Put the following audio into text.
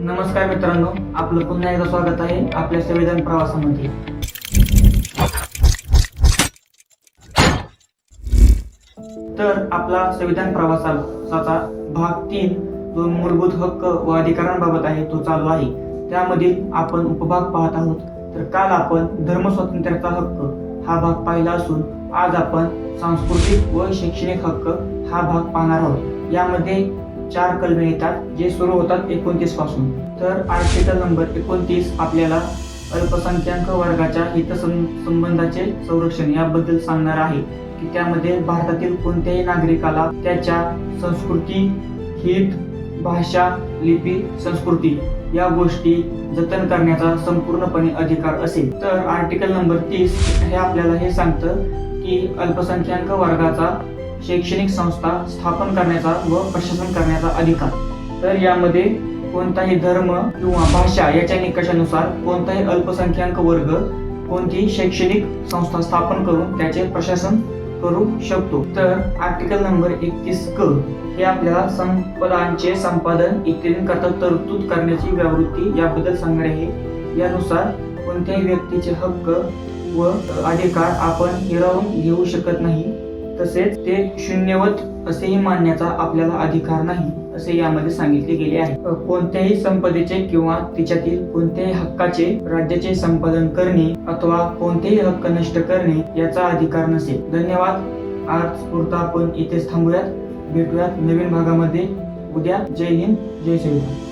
नमस्कार मित्रांनो आपलं पुन्हा एकदा स्वागत आहे आपल्या संविधान प्रवासामध्ये. तर आपला संविधान प्रवासाचा भाग तीन जो मूलभूत हक्क व अधिकारांबाबत आहे तो चालू आहे. त्यामधील आपण उपभाग पाहत आहोत. तर काल आपण धर्म स्वातंत्र्याचा हक्क हा भाग पाहिला असून आज आपण सांस्कृतिक व शैक्षणिक हक्क हा भाग पाहणार आहोत. यामध्ये चार कलमे येतात जे सुरू होतात एकोणतीसपासून. तर आर्टिकल नंबर एकोणतीस आपल्याला अल्पसंख्याक वर्गाच्या हितसंबंधाचे संरक्षण याबद्दल सांगणार आहे की त्यामध्ये भारतातील कोणत्याही नागरिकाला त्याच्या संस्कृती हित भाषा लिपी संस्कृती या गोष्टी जतन करण्याचा संपूर्णपणे अधिकार असेल. तर आर्टिकल नंबर तीस हे आपल्याला हे सांगतं की अल्पसंख्याक वर्गाचा शैक्षणिक संस्था स्थापन करण्याचा व प्रशासन करण्याचा अधिकार. तर यामध्ये कोणताही धर्म किंवा भाषा याच्या निकषानुसार कोणताही अल्पसंख्याक वर्ग कोणतीही शैक्षणिक संस्था स्थापन करून त्याचे प्रशासन करू शकतो. तर आर्टिकल नंबर एकतीस क हे आपल्याला संपदांचे संपादन इत्यादी करता तरतूद करण्याची व्यावृत्ती याबद्दल सांगणे आहे. यानुसार कोणत्याही व्यक्तीचे हक्क व अधिकार आपण हिरावून घेऊ शकत नाही. तसेच ते शून्यवत असेही मानण्याचा आपल्याला अधिकार नाही असे यामध्ये सांगितले गेले आहे. कोणत्याही संपदेचे किंवा तिच्यातील कोणत्याही हक्काचे राज्याचे संपादन करणे अथवा कोणतेही हक्क नष्ट करणे याचा अधिकार नसेल. धन्यवाद. आज पुरता आपण इथेच थांबूयात. भेटूयात नवीन भागामध्ये. उद्या. जय हिंद. जय श्रीराम.